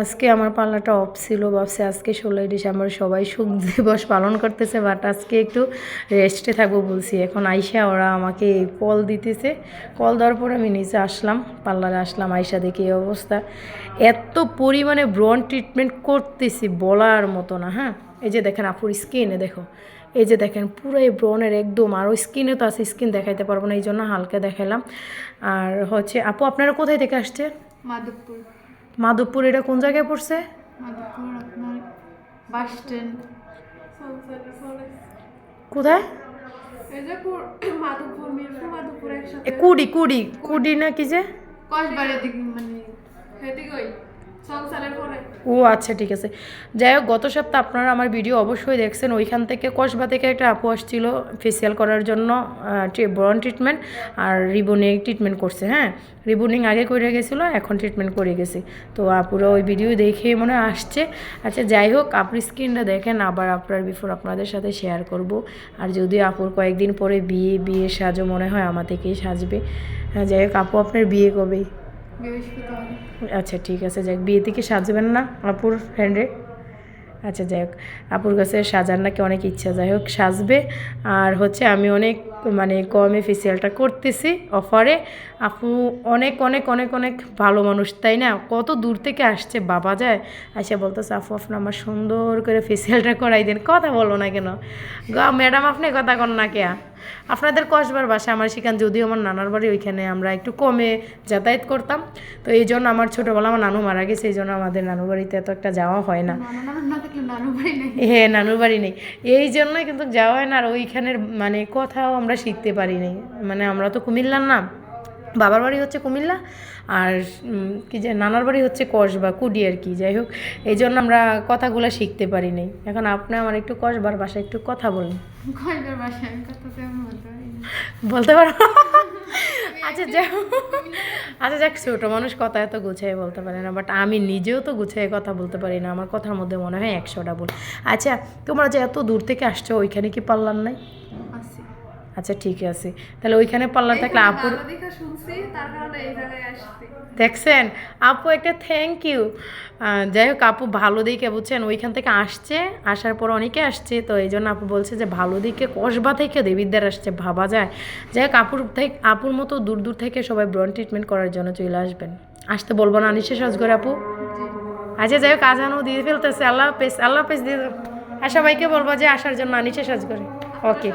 আজকে আমার পাল্লাটা অফ ছিল, ভাবছি আজকে ষোলোই ডিসেম্বর সবাই সুখ দিবস পালন করতেছে বাট আজকে একটু রেস্টে থাকব বলছি। এখন আইসা ওরা আমাকে কল দিতেছে। কল দেওয়ার পর আমি নিচে আসলাম পার্লারে আসলাম, আইসা দেখি এই অবস্থা। এত পরিমাণে ব্রন ট্রিটমেন্ট করতেছি বলার মতো না হ্যাঁ? এই যে দেখেন আপুর স্কিনে দেখো। এই যে দেখেন পুরো এই ব্রনের একদম, আর ওই স্কিনে তো আছে স্কিন দেখাইতে পারব না এই জন্য হালকা দেখালাম। আর হচ্ছে, আপু আপনারা কোথায় থেকে আসছেন? মাধবপুর। মাধবপুর এটা কোন জায়গায় পড়ছে? Bus stand. কোথায়? কুড়ি কুড়ি কুড়ি না কি যে? কসবাড়ির দিকে মানে ও আচ্ছা ঠিক আছে। যাই হোক, গত সপ্তাহে আপনারা আমার ভিডিও অবশ্যই দেখছেন। ওইখান থেকে কসবা থেকে একটা আপু আসছিল ফেসিয়াল করার জন্য ব্রন ট্রিটমেন্ট আর রিবনিং ট্রিটমেন্ট করছে হ্যাঁ? রিবনিং আগে করে গেছিল, এখন ট্রিটমেন্ট করে গেছে। তো আপুরা ওই ভিডিও দেখে মনে আসছে। আচ্ছা যাই হোক আপনি স্ক্রিনটা দেখেন, আবার আপনার বিফোর আপনাদের সাথে শেয়ার করব। আর যদি আপুর কয়েকদিন পরে বিয়ে বিয়ে সাজো মনে হয় আমার থেকেই সাজবে। হ্যাঁ যাই হোক, আপু আপনার বিয়ে কবে? বৃহস্পতিবার আচ্ছা ঠিক আছে, যাক বিয়ে থেকে সাজবেন না আপুর ফ্রেন্ডে আচ্ছা যাই হোক আপুর কাছে সাজার নাকি অনেক ইচ্ছা। যাই হোক, সাজবে। আর হচ্ছে আমি অনেক মানে কমে ফেসিয়ালটা করতেছি অফারে আপু অনেক অনেক অনেক অনেক ভালো মানুষ, তাই না? কত দূর থেকে আসছে, বাবা যায়। আসে বলতেছে, আপু, আপনি আমার সুন্দর করে ফেসিয়ালটা করাই দেন। কথা বলো না কেন? গা ম্যাডাম আপনি কথা কন না কে আপনাদের কসবার বাসা আমার সেখানে যদিও আমার নানার বাড়ি ওইখানে আমরা একটু কমে যাতায়াত করতাম। তো এই জন্য আমার ছোটোবেলা আমার নানু মারা গেছে এই জন্য আমাদের নানু বাড়িতে এত একটা যাওয়া হয় না। হ্যাঁ নানুর বাড়ি নেই। এই জন্যই কিন্তু যাওয়া হয় না আর ওইখানের মানে কথাও আমরা শিখতে পারি নাই। মানে আমরা তো কুমিল্লার না বাবার বাড়ি হচ্ছে কুমিল্লা আর কি যে নানার বাড়ি হচ্ছে কসবা কুডি আর কি যাই হোক এই জন্য আমরা কথাগুলো শিখতে পারি নাই। এখন আপনি আমার একটু কসবার বাসায় একটু কথা বলুন। কসবার বাসায় বলতে পারি আচ্ছা যাই হোক। আচ্ছা যাক ছোটো মানুষ কথা এত গুছিয়ে বলতে পারে না বাট আমি নিজেও তো গুছিয়ে কথা বলতে পারি না আমার কথার মধ্যে মনে হয় একশোটা বল আচ্ছা তোমরা যে এত দূর থেকে আসছো ওইখানে কি পারলাম নাই? আচ্ছা ঠিক আছে। তাহলে ওইখানে পার্লার থাকলে আপুর আসছি। দেখছেন? আপু একটা থ্যাংক ইউ যাই হোক আপু ভালো দিকে বুঝছেন? ওইখান থেকে আসছে আসার পর অনেকে আসছে তো এই জন্য আপু বলছে যে ভালো দিকে কসবা থেকে দেবিদ্যার আসছে ভাবা যায়। যাই হোক আপুর থেকে আপুর মতো দূর দূর থেকে সবাই ব্রন ট্রিটমেন্ট করার জন্য চলে আসবেন। আসতে বলব না নিশ্চয় সাজগরে আপু। আচ্ছা যাই হোক আজানও দিয়ে ফেলতেছে। আল্লাহ হাফেজ আল্লাহ হাফেজ দিয়ে আর সবাইকে বলব যে আসার জন্য আনিসে সাজ করে। ওকে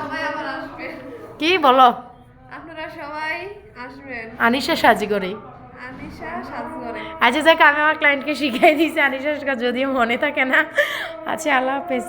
কি বলো? আপনারা সবাই আসবেন। আনিসা সাজি করে আনিশা করে আচ্ছা যাক আমি আমার ক্লায়েন্টকে শিখিয়ে দিয়েছি আনিশা যদি যদিও মনে থাকে না। আচ্ছা আল্লাহ হাফেজ।